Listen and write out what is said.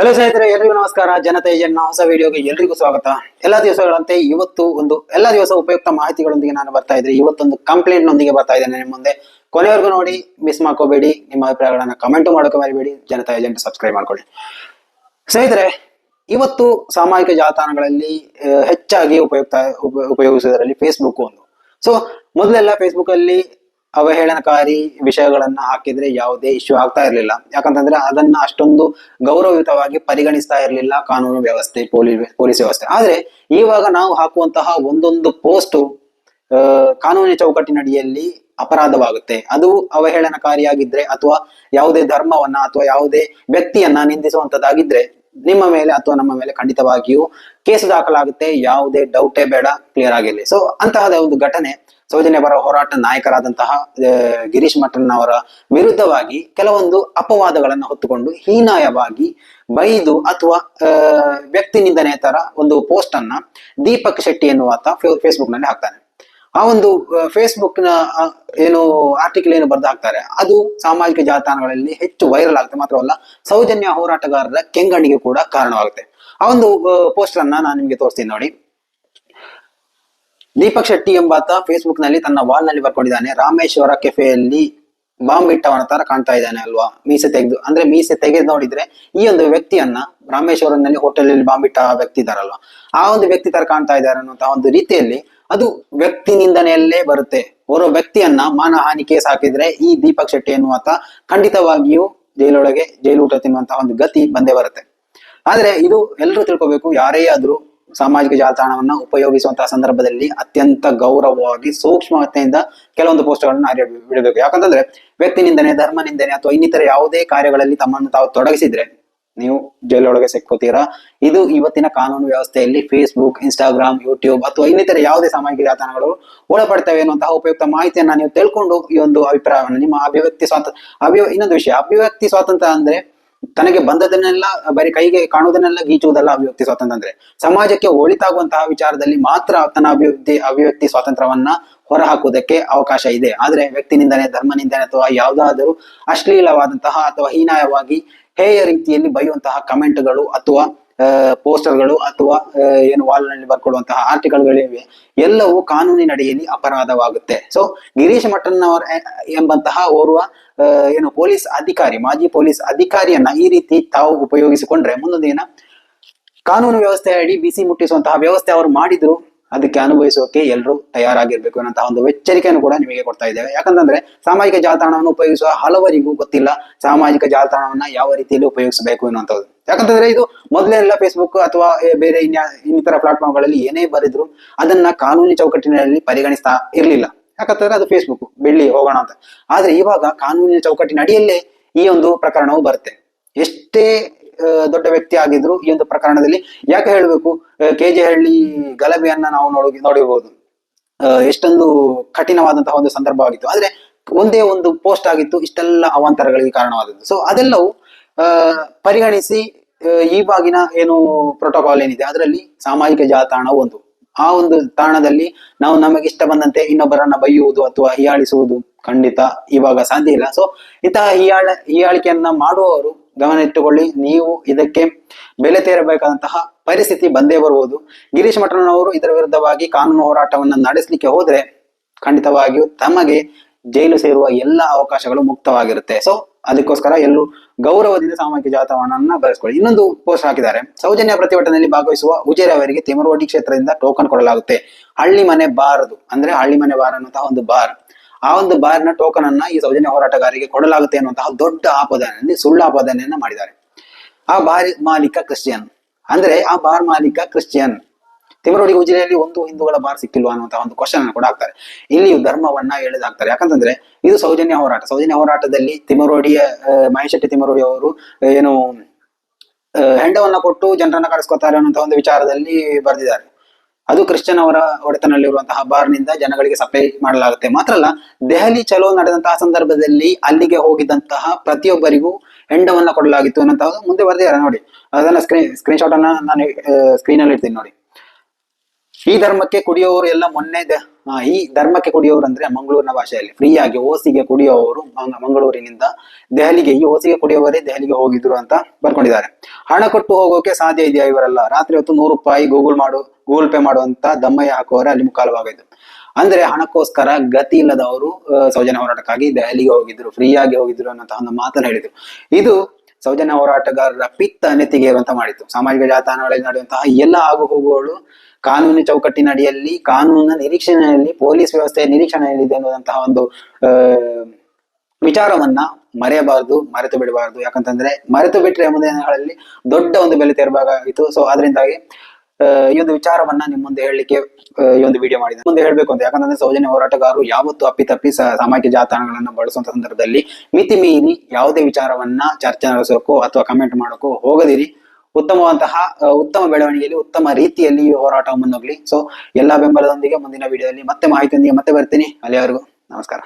Hello ಸ್ನೇಹಿತರೆ, ಎಲ್ರಿಗೂ ನಮಸ್ಕಾರ. ಜನತೆ ಏಜೆಂಟ್ನ ಹೊಸ ವಿಡಿಯೋಗೆ ಎಲ್ರಿಗೂ ಸ್ವಾಗತ. ಎಲ್ಲ ದಿವಸಗಳಂತೆ ಇವತ್ತು ಒಂದು, ಎಲ್ಲ ದಿವಸ ಉಪಯುಕ್ತ ಮಾಹಿತಿಗಳೊಂದಿಗೆ ನಾನು ಬರ್ತಾ ಇದ್ರೆ ಇವತ್ತೊಂದು ಕಂಪ್ಲೇಂಟ್ ನೊಂದಿಗೆ ಬರ್ತಾ ಇದ್ದೇನೆ ನಿಮ್ಮ ಮುಂದೆ. ಕೊನೆವರೆಗೂ ನೋಡಿ ಮಿಸ್ ಮಾಡ್ಕೋಬೇಡಿ. ನಿಮ್ಮ ಅಭಿಪ್ರಾಯಗಳನ್ನ ಕಮೆಂಟ್ ಮಾಡೋಕೆ ಮರಿಬೇಡಿ. ಜನತಾ ಏಜೆಂಟ್ ಸಬ್ಸ್ಕ್ರೈಬ್ ಮಾಡ್ಕೊಳ್ಳಿ. ಸ್ನೇಹಿತರೆ, ಇವತ್ತು ಸಾಮಾಜಿಕ ಜಾಲತಾಣಗಳಲ್ಲಿ ಹೆಚ್ಚಾಗಿ ಉಪಯುಕ್ತ, ಉಪ- ಉಪಯೋಗಿಸುವುದರಲ್ಲಿ ಫೇಸ್ಬುಕ್ ಒಂದು. ಸೊ ಮೊದಲೆಲ್ಲ ಫೇಸ್ಬುಕ್ ಅಲ್ಲಿ ಅವಹೇಳನಕಾರಿ ವಿಷಯಗಳನ್ನ ಹಾಕಿದ್ರೆ ಯಾವುದೇ ಇಶ್ಯೂ ಆಗ್ತಾ ಇರಲಿಲ್ಲ. ಯಾಕಂತಂದ್ರೆ ಅದನ್ನ ಅಷ್ಟೊಂದು ಗೌರವಯುತವಾಗಿ ಪರಿಗಣಿಸ್ತಾ ಇರಲಿಲ್ಲ ಕಾನೂನು ವ್ಯವಸ್ಥೆ ಪೊಲೀಸ್ ಪೊಲೀಸ್ ವ್ಯವಸ್ಥೆ. ಆದ್ರೆ ಇವಾಗ ನಾವು ಹಾಕುವಂತಹ ಒಂದೊಂದು ಪೋಸ್ಟ್ ಕಾನೂನಿನ ಚೌಕಟ್ಟಿನಡಿಯಲ್ಲಿ ಅಪರಾಧವಾಗುತ್ತೆ. ಅದು ಅವಹೇಳನಕಾರಿಯಾಗಿದ್ರೆ ಅಥವಾ ಯಾವುದೇ ಧರ್ಮವನ್ನ ಅಥವಾ ಯಾವುದೇ ವ್ಯಕ್ತಿಯನ್ನ ನಿಂದಿಸುವಂತದ್ದಾಗಿದ್ರೆ ನಿಮ್ಮ ಮೇಲೆ ಅಥವಾ ನಮ್ಮ ಮೇಲೆ ಖಂಡಿತವಾಗಿಯೂ ಕೇಸು ದಾಖಲಾಗುತ್ತೆ. ಯಾವುದೇ ಡೌಟೇ ಬೇಡ ಕ್ಲಿಯರ್ ಆಗಿರಲಿ. ಸೊ ಅಂತಹದ ಒಂದು ಘಟನೆ. ಸೌಜನ್ಯ ಬರ ಹೋರಾಟ ನಾಯಕರಾದಂತಹ ಗಿರೀಶ್ ಮಠನ್ ಅವರ ವಿರುದ್ಧವಾಗಿ ಕೆಲವೊಂದು ಅಪವಾದಗಳನ್ನು ಹೊತ್ತುಕೊಂಡು ಹೀನಾಯವಾಗಿ ಬೈದು ಅಥವಾ ವ್ಯಕ್ತಿ ನಿಂದನೆ ತರ ಒಂದು ಪೋಸ್ಟ್ ಅನ್ನ ದೀಪಕ್ ಶೆಟ್ಟಿ ಎನ್ನುವಾತ ಫೇಸ್ಬುಕ್ನಲ್ಲಿ ಹಾಕ್ತಾನೆ. ಆ ಒಂದು ಫೇಸ್ಬುಕ್ನ ಏನು ಆರ್ಟಿಕಲ್ ಏನು ಬರೆದು ಹಾಕ್ತಾರೆ ಅದು ಸಾಮಾಜಿಕ ಜಾಲತಾಣಗಳಲ್ಲಿ ಹೆಚ್ಚು ವೈರಲ್ ಆಗುತ್ತೆ, ಮಾತ್ರವಲ್ಲ ಸೌಜನ್ಯ ಹೋರಾಟಗಾರರ ಕೆಂಗಣ್ಣಿಗೆ ಕೂಡ ಕಾರಣವಾಗುತ್ತೆ. ಆ ಒಂದು ಪೋಸ್ಟರ್ ಅನ್ನ ನಾನು ನಿಮಗೆ ತೋರಿಸ್ತೀನಿ ನೋಡಿ. ದೀಪಕ್ ಶೆಟ್ಟಿ ಎಂಬಾತ ಫೇಸ್ಬುಕ್ನಲ್ಲಿ ತನ್ನ ವಾಲ್ನಲ್ಲಿ ಬರ್ಕೊಂಡಿದ್ದಾನೆ ರಾಮೇಶ್ವರ ಕೆಫೆಯಲ್ಲಿ ಬಾಂಬ್ ಇಟ್ಟವನ ತರ ಕಾಣ್ತಾ ಇದ್ದಾನೆ ಅಲ್ವಾ? ಮೀಸೆ ತೆಗೆದು, ಅಂದ್ರೆ ಮೀಸೆ ತೆಗೆದು ನೋಡಿದ್ರೆ ಈ ಒಂದು ವ್ಯಕ್ತಿಯನ್ನ ರಾಮೇಶ್ವರನಲ್ಲಿ ಹೋಟೆಲ್ ಅಲ್ಲಿ ಬಾಂಬ್ ಇಟ್ಟ ವ್ಯಕ್ತಿ ಇದಾರಲ್ವಾ ಆ ಒಂದು ವ್ಯಕ್ತಿ ತರ ಕಾಣ್ತಾ ಇದ್ದಾರೆ ಅನ್ನುವಂತಹ ಒಂದು ರೀತಿಯಲ್ಲಿ ಅದು ವ್ಯಕ್ತಿ ನಿಂದನೆಯಲ್ಲೇ ಬರುತ್ತೆ. ಓರ್ವ ವ್ಯಕ್ತಿಯನ್ನ ಮಾನಹಾನಿ ಕೇಸ್ ಹಾಕಿದ್ರೆ ಈ ದೀಪಕ್ ಶೆಟ್ಟಿ ಎನ್ನುವತ ಖಂಡಿತವಾಗಿಯೂ ಜೈಲೊಳಗೆ ಜೈಲೂಟ ತಿನ್ನುವಂತಹ ಒಂದು ಗತಿ ಬಂದೇ ಬರುತ್ತೆ. ಆದ್ರೆ ಇದು ಎಲ್ಲರೂ ತಿಳ್ಕೋಬೇಕು, ಯಾರೇ ಆದ್ರೂ ಸಾಮಾಜಿಕ ಜಾಲತಾಣವನ್ನ ಉಪಯೋಗಿಸುವಂತಹ ಸಂದರ್ಭದಲ್ಲಿ ಅತ್ಯಂತ ಗೌರವವಾಗಿ, ಸೂಕ್ಷ್ಮತೆಯಿಂದ ಕೆಲವೊಂದು ಪೋಸ್ಟ್ಗಳನ್ನು ಹರಿಯ ಬಿಡಬೇಕು. ಯಾಕಂತಂದ್ರೆ ವ್ಯಕ್ತಿ ನಿಂದನೆ ಧರ್ಮ ನಿಂದನೆ ಅಥವಾ ಇನ್ನಿತರ ಯಾವುದೇ ಕಾರ್ಯಗಳಲ್ಲಿ ತಮ್ಮನ್ನು ತಾವು ತೊಡಗಿಸಿದ್ರೆ ನೀವು ಜೈಲೊಳಗೆ ಸಿಕ್ಕೋತೀರಾ? ಇದು ಇವತ್ತಿನ ಕಾನೂನು ವ್ಯವಸ್ಥೆಯಲ್ಲಿ ಫೇಸ್ಬುಕ್ ಇನ್ಸ್ಟಾಗ್ರಾಮ್ ಯೂಟ್ಯೂಬ್ ಅಥವಾ ಇನ್ನಿತರ ಯಾವುದೇ ಸಾಮಾಜಿಕ ಜಾಲತಾಣಗಳು ಒಳಪಡ್ತವೆ ಅನ್ನುವಂತಹ ಉಪಯುಕ್ತ ಮಾಹಿತಿಯನ್ನ ನೀವು ತಿಳ್ಕೊಂಡು ಈ ಒಂದು ಅಭಿಪ್ರಾಯವನ್ನು ನಿಮ್ಮ ಅಭಿವ್ಯಕ್ತಿ ಸ್ವಾತಂತ್ರ್ಯ ಇನ್ನೊಂದು ವಿಷಯ ಅಭಿವ್ಯಕ್ತಿ ಸ್ವಾತಂತ್ರ್ಯ ಅಂದ್ರೆ ತನಗೆ ಬಂದದನ್ನೆಲ್ಲ, ಬರೀ ಕೈಗೆ ಕಾಣುವುದನ್ನೆಲ್ಲ ಗೀಚುವುದಲ್ಲ ಅಭಿವ್ಯಕ್ತಿ ಸ್ವಾತಂತ್ರ್ಯ ಅಂದ್ರೆ ಸಮಾಜಕ್ಕೆ ಒಳಿತಾಗುವಂತಹ ವಿಚಾರದಲ್ಲಿ ಮಾತ್ರ ತನ್ನ ಅಭಿವ್ಯಕ್ತಿ ಅಭಿವ್ಯಕ್ತಿ ಸ್ವಾತಂತ್ರ್ಯವನ್ನ ಹೊರಹಾಕುವುದಕ್ಕೆ ಅವಕಾಶ ಇದೆ. ಆದ್ರೆ ವ್ಯಕ್ತಿ ನಿಂದನೆ ಧರ್ಮ ನಿಂದನೆ ಅಥವಾ ಯಾವುದಾದರೂ ಅಶ್ಲೀಲವಾದಂತಹ ಅಥವಾ ಹೀನಾಯವಾಗಿ ಹೇಯ ರೀತಿಯಲ್ಲಿ ಬೈಯುವಂತಹ ಕಮೆಂಟ್ಗಳು ಅಥವಾ ಪೋಸ್ಟರ್ಗಳು ಅಥವಾ ಏನು ವಾಲ್ನಲ್ಲಿ ಬರ್ಕೊಳ್ಳುವಂತಹ ಆರ್ಟಿಕಲ್ಗಳಿವೆ ಎಲ್ಲವೂ ಕಾನೂನಿನಡಿಯಲ್ಲಿ ಅಪರಾಧವಾಗುತ್ತೆ. ಸೊ ಗಿರೀಶ್ ಮಠನ್ ಅವರ ಎಂಬಂತಹ ಓರ್ವ ಏನು ಪೊಲೀಸ್ ಅಧಿಕಾರಿ, ಮಾಜಿ ಪೊಲೀಸ್ ಅಧಿಕಾರಿಯನ್ನ ಈ ರೀತಿ ತಾವು ಉಪಯೋಗಿಸಿಕೊಂಡ್ರೆ ಮುಂದೊಂದು ದಿನ ಕಾನೂನು ವ್ಯವಸ್ಥೆ ಅಡಿ ಬಿಸಿ ಮುಟ್ಟಿಸುವಂತಹ ವ್ಯವಸ್ಥೆ ಅವರು ಮಾಡಿದ್ರು. ಅದಕ್ಕೆ ಅನುಭವಿಸೋಕೆ ಎಲ್ಲರೂ ತಯಾರಾಗಿರ್ಬೇಕು ಅನ್ನೋಂತಹ ಒಂದು ಎಚ್ಚರಿಕೆಯನ್ನು ಕೂಡ ನಿಮಗೆ ಕೊಡ್ತಾ ಇದ್ದೇವೆ. ಯಾಕಂತಂದ್ರೆ ಸಾಮಾಜಿಕ ಜಾಲತಾಣವನ್ನು ಉಪಯೋಗಿಸುವ ಹಲವರಿಗೂ ಗೊತ್ತಿಲ್ಲ ಸಾಮಾಜಿಕ ಜಾಲತಾಣವನ್ನ ಯಾವ ರೀತಿಯಲ್ಲಿ ಉಪಯೋಗಿಸಬೇಕು ಅನ್ನುವಂಥದ್ದು. ಯಾಕಂತಂದ್ರೆ ಇದು ಮೊದಲೆಲ್ಲ ಫೇಸ್ಬುಕ್ ಅಥವಾ ಬೇರೆ ಇನ್ಯಾ, ಇನ್ನಿತರ ಪ್ಲಾಟ್ಫಾರ್ಮ್ಗಳಲ್ಲಿ ಏನೇ ಬರೆದ್ರು ಅದನ್ನ ಕಾನೂನು ಚೌಕಟ್ಟಿನಲ್ಲಿ ಪರಿಗಣಿಸ್ತಾ ಇರಲಿಲ್ಲ. ಯಾಕಂತಂದ್ರೆ ಅದು ಫೇಸ್ಬುಕ್ ಬೆಳ್ಳಿ ಹೋಗೋಣ ಅಂತ. ಆದ್ರೆ ಇವಾಗ ಕಾನೂನಿನ ಚೌಕಟ್ಟಿನ ಅಡಿಯಲ್ಲೇ ಈ ಒಂದು ಪ್ರಕರಣವು ಬರುತ್ತೆ. ಎಷ್ಟೇ ದೊಡ್ಡ ವ್ಯಕ್ತಿ ಆಗಿದ್ರು ಈ ಒಂದು ಪ್ರಕರಣದಲ್ಲಿ. ಯಾಕೆ ಹೇಳಬೇಕು? ಕೆ ಜೆ ಹಳ್ಳಿ ಗಲಭೆಯನ್ನ ನಾವು ನೋಡಿ, ನೋಡಿರ್ಬೋದು. ಎಷ್ಟೊಂದು ಕಠಿಣವಾದಂತಹ ಒಂದು ಸಂದರ್ಭವಾಗಿತ್ತು ಆದ್ರೆ ಒಂದೇ ಒಂದು ಪೋಸ್ಟ್ ಆಗಿತ್ತು, ಇಷ್ಟೆಲ್ಲ ಅವಾಂತರಗಳಿಗೆ ಕಾರಣವಾದದ್ದು. ಸೊ ಅದೆಲ್ಲವೂ ಪರಿಗಣಿಸಿ ಈವಾಗಿನ ಏನು ಪ್ರೋಟೋಕಾಲ್ ಏನಿದೆ, ಅದರಲ್ಲಿ ಸಾಮಾಜಿಕ ಜಾಲತಾಣ ಒಂದು. ಆ ಒಂದು ತಾಣದಲ್ಲಿ ನಾವು ನಮಗೆ ಇಷ್ಟ ಬಂದಂತೆ ಇನ್ನೊಬ್ಬರನ್ನ ಬೈಯುವುದು ಅಥವಾ ಹೀಯಾಳಿಸುವುದು ಖಂಡಿತ ಇವಾಗ ಸಾಧ್ಯ ಇಲ್ಲ. ಸೊ ಇಂತಹ ಹೀಯಾಳ, ಹೀಯಾಳಿಕೆಯನ್ನ ಮಾಡುವವರು ಗಮನ ಇಟ್ಟುಕೊಳ್ಳಿ. ನೀವು ಇದಕ್ಕೆ ಬೆಲೆ ತೇರಬೇಕಾದಂತಹ ಪರಿಸ್ಥಿತಿ ಬಂದೇ ಬರುವುದು. ಗಿರೀಶ್ ಮಠನವರು ಇದರ ವಿರುದ್ಧವಾಗಿ ಕಾನೂನು ಹೋರಾಟವನ್ನು ನಡೆಸಲಿಕ್ಕೆ ಹೋದ್ರೆ ಖಂಡಿತವಾಗಿಯೂ ತಮಗೆ ಜೈಲು ಸೇರುವ ಎಲ್ಲ ಅವಕಾಶಗಳು ಮುಕ್ತವಾಗಿರುತ್ತೆ. ಸೊ ಅದಕ್ಕೋಸ್ಕರ ಎಲ್ಲರೂ ಗೌರವದಿಂದ ಸಾಮಾಜಿಕ ಜಾತವನ್ನ ಬಳಸ್ಕೊಳ್ಳಿ. ಇನ್ನೊಂದು ಪೋಸ್ಟ್ ಹಾಕಿದ್ದಾರೆ. ಸೌಜನ್ಯ ಪ್ರತಿಭಟನೆಯಲ್ಲಿ ಭಾಗವಹಿಸುವ ಉಜೇರಿ ಅವರಿಗೆ ತಿಮರೋಡಿ ಕ್ಷೇತ್ರದಿಂದ ಟೋಕನ್ ಕೊಡಲಾಗುತ್ತೆ. ಹಳ್ಳಿ ಮನೆ ಬಾರದು. ಅಂದ್ರೆ ಹಳ್ಳಿ ಮನೆ ಬಾರ್ ಅನ್ನುವಂತಹ ಒಂದು ಬಾರ್. ಆ ಒಂದು ಬಾರಿನ ಟೋಕನ್ ಅನ್ನ ಈ ಸೌಜನ್ಯ ಹೋರಾಟಗಾರರಿಗೆ ಕೊಡಲಾಗುತ್ತೆ ಅನ್ನುವಂತಹ ದೊಡ್ಡ ಆಪಾದನೆಯಲ್ಲಿ ಸುಳ್ಳು ಆಪಾದನೆಯನ್ನ ಮಾಡಿದ್ದಾರೆ. ಆ ಬಾರ್ ಮಾಲೀಕ ಕ್ರಿಶ್ಚಿಯನ್. ಅಂದ್ರೆ ಆ ಬಾರ್ ಮಾಲೀಕ ಕ್ರಿಶ್ಚಿಯನ್. ತಿಮರೋಡಿ ಉಜಿರೆಯಲ್ಲಿ ಒಂದು ಹಿಂದೂಗಳ ಬಾರ್ ಸಿಕ್ಕಿಲ್ವಾ ಅನ್ನುವಂತಹ ಒಂದು ಕ್ವಶನ್ ಅನ್ನು ಕೂಡ ಹಾಕ್ತಾರೆ. ಇಲ್ಲಿಯೂ ಧರ್ಮವನ್ನ ಎಳೆದಾಕ್ತಾರೆ ಯಾಕಂತಂದ್ರೆ ಇದು ಸೌಜನ್ಯ ಹೋರಾಟ. ಸೌಜನ್ಯ ಹೋರಾಟದಲ್ಲಿ ತಿಮರೋಡಿಯ ಮಹೇಶೆಟ್ಟಿ ಮಹೇಶ್ ಶೆಟ್ಟಿ ತಿಮರೋಡಿ ಅವರು ಏನು ಹೆಂಡವನ್ನ ಕೊಟ್ಟು ಜನರನ್ನ ಕಳಿಸ್ಕೊತಾರೆ ಅನ್ನುವಂತಹ ಒಂದು ವಿಚಾರದಲ್ಲಿ ಬರೆದಿದ್ದಾರೆ. ಅದು ಕ್ರಿಶ್ಚಿಯನ್ ಅವರ ಒಡೆತನಲ್ಲಿರುವಂತಹ ಬಾರ್ನಿಂದ ಜನಗಳಿಗೆ ಸಪ್ಲೈ ಮಾಡಲಾಗುತ್ತೆ. ಮಾತ್ರ ಅಲ್ಲ, ದೆಹಲಿ ಚಲೋ ನಡೆದಂತಹ ಸಂದರ್ಭದಲ್ಲಿ ಅಲ್ಲಿಗೆ ಹೋಗಿದ್ದಂತಹ ಪ್ರತಿಯೊಬ್ಬರಿಗೂ ಹೆಂಡವನ್ನ ಕೊಡಲಾಗಿತ್ತು ಅನ್ನೋಂತಹ ಮುಂದೆ ಬರೆದಿದ್ದಾರೆ ನೋಡಿ. ಅದನ್ನ ಸ್ಕ್ರೀನ್ ಶಾಟ್ ಅನ್ನ ನಾನು ಸ್ಕ್ರೀನ್ ಅಲ್ಲಿ ಇಡ್ತೀನಿ ನೋಡಿ. ಈ ಧರ್ಮಕ್ಕೆ ಕುಡಿಯೋರು ಎಲ್ಲ ಮೊನ್ನೆ ಈ ಧರ್ಮಕ್ಕೆ ಕುಡಿಯೋರು ಅಂದ್ರೆ ಮಂಗಳೂರಿನ ಭಾಷೆಯಲ್ಲಿ. ಫ್ರೀ ಆಗಿ ಓಸಿಗೆ ಕುಡಿಯೋರು ಮಂಗ- ಮಂಗಳೂರಿನಿಂದ ದೆಹಲಿಗೆ, ಈ ಓಸಿಗೆ ಕುಡಿಯೋವರೇ ದೆಹಲಿಗೆ ಹೋಗಿದ್ರು ಅಂತ ಬರ್ಕೊಂಡಿದ್ದಾರೆ. ಹಣ ಕೊಟ್ಟು ಹೋಗೋಕೆ ಸಾಧ್ಯ ಇದೆಯಾ ಇವರೆಲ್ಲ? ರಾತ್ರಿ ಹೊತ್ತು ನೂರು ರೂಪಾಯಿ ಗೂಗಲ್ ಮಾಡು, ಗೂಗಲ್ ಪೇ ಮಾಡುವಂತ ದಮ್ಮಯ್ಯ ಹಾಕುವವರೇ ಅಲ್ಲಿ ಮುಖಾಲವಾಗೋದು. ಅಂದ್ರೆ ಹಣಕ್ಕೋಸ್ಕರ ಗತಿ ಇಲ್ಲದವರು ಸೌಜನ್ಯ ಹೋರಾಟಕ್ಕಾಗಿ ದೆಹಲಿಗೆ ಹೋಗಿದ್ರು ಫ್ರೀಯಾಗಿ ಹೋಗಿದ್ರು ಅನ್ನೋಂತಹ ಒಂದು ಮಾತನ್ನು ಹೇಳಿದ್ರು. ಇದು ಸೌಜನ್ಯ ಹೋರಾಟಗಾರರ ಪಿತ್ತ ನೆತ್ತಿಗೇರುವಂತ ಮಾಡಿತ್ತು. ಸಾಮಾಜಿಕ ಜಾಲತಾಣಗಳಲ್ಲಿ ನಡೆಯುವಂತಹ ಎಲ್ಲ ಆಗು ಹೋಗುಗಳು ಕಾನೂನು ಚೌಕಟ್ಟಿನ ಅಡಿಯಲ್ಲಿ ಕಾನೂನಿನ ನಿರೀಕ್ಷಣೆಯಲ್ಲಿ, ಪೊಲೀಸ್ ವ್ಯವಸ್ಥೆಯ ನಿರೀಕ್ಷಣೆಯಲ್ಲಿದೆ ಅನ್ನುವಂತಹ ಒಂದು ವಿಚಾರವನ್ನ ಮರೆಯಬಾರದು, ಮರೆತು ಬಿಡಬಾರದು. ಯಾಕಂತಂದ್ರೆ ಮರೆತು ಬಿಟ್ರೆ ಮುಂದಿನ ದಿನಗಳಲ್ಲಿ ದೊಡ್ಡ ಒಂದು ಬೆಲೆ ತೆರಬೇಕಾಗಿತ್ತು ಸೊ ಅದರಿಂದಾಗಿ ಈ ಒಂದು ವಿಚಾರವನ್ನ ನಿಮ್ಮ ಮುಂದೆ ಹೇಳಲಿಕ್ಕೆ ಈ ಒಂದು ವಿಡಿಯೋ ಮಾಡಿದೆ ಮುಂದೆ ಹೇಳಬೇಕು ಅಂತ. ಯಾಕಂದ್ರೆ ಸೌಜನ್ಯ ಹೋರಾಟಗಾರರು ಯಾವತ್ತು ಅಪ್ಪಿತಪ್ಪಿ ತಪ್ಪಿ ಸಾಮಾಜಿಕ ಜಾತಾಣಗಳನ್ನು ಬಳಸುವಂತ ಸಂದರ್ಭದಲ್ಲಿ ಮಿತಿ ಮೀರಿ ಯಾವುದೇ ವಿಚಾರವನ್ನ ಚರ್ಚೆ ನಡೆಸೋಕೋ ಅಥವಾ ಕಮೆಂಟ್ ಮಾಡೋಕೋ ಹೋಗದಿರಿ. ಉತ್ತಮವಂತಹ ಉತ್ತಮ ಬೆಳವಣಿಗೆಯಲ್ಲಿ, ಉತ್ತಮ ರೀತಿಯಲ್ಲಿ ಈ ಹೋರಾಟ ಮುನ್ನೋಗ್ಲಿ ಸೊ ಎಲ್ಲಾ ಬೆಂಬಲದೊಂದಿಗೆ ಮುಂದಿನ ವಿಡಿಯೋದಲ್ಲಿ ಮತ್ತೆ ಮಾಹಿತಿಯೊಂದಿಗೆ ಮತ್ತೆ ಬರ್ತೀನಿ. ಅಲ್ಲಿಯವರೆಗೂ ನಮಸ್ಕಾರ.